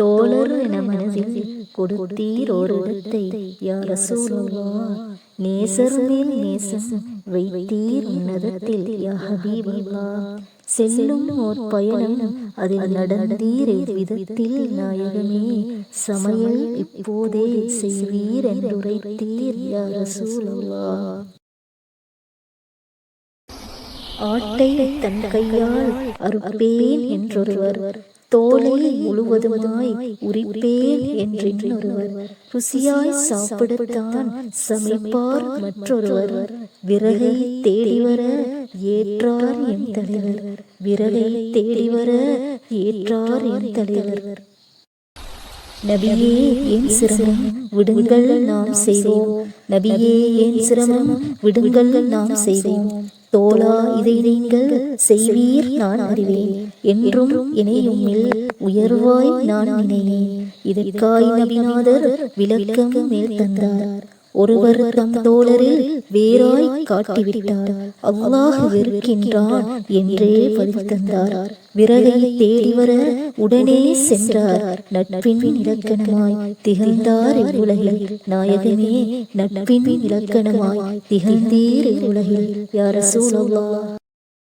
தோழர் என மனதில் கொடுத்தீர் ஒரு இடத்தை யார் ரசூலுல்லா நேசர் மேல் நேசம் வைத்தீர் உன்னதத்தில் யா ஹபீபல்லா? செல்லும் ஓர் பயணம் அதில் நடந்தீர் விதத்தில் நாயகமே? சமையல் இப்போதே செய்வீர் என்றுரைத்தீர் யா ரசூலுல்லா ஆட்டை தன் கையால் அறுப்பேன் என்றொருவர். தோலை முழுவதுமாய் உரிப்பேன் என்றின்னொருவர். ருசியாய் சாப்பிடத்தான் சமைப்பார் மற்றொருவர். விறகை தேடி வர ஏற்றார் எம் தலைவர். விறகை தேடி வர ஏற்றார் எம் தலைவர். நபியே ஏன் சிரமம். விடுங்கள் நாம் செய்வோம். நபியே ஏன் சிரமம். விடுங்கள் நாம் செய்வோம். தோழா இதை நீங்கள் செய்வீர் நான் அறிவேன். என்றும் இணையும்மில் உயர்வாய் நான் நினைனேன். இதற்காய் நபிநாதர் விளக்கம் மேல் தந்தார். ஒருவர் தம் தோழரில் வேறாய் காட்டிவிட்டார். அல்லாஹ் வெறுக்கின்றான் என்றே பதில் தந்தார். விறகை தேடி வர உடனே சென்றார். நட்பின் இலக்கணமாய் திகழ்ந்தார் இவ்வுலகில். நாயகமே நட்பின் இலக்கணமாய் திகழ்ந்தீர் இவ்வுலகில். யார சூழல்லா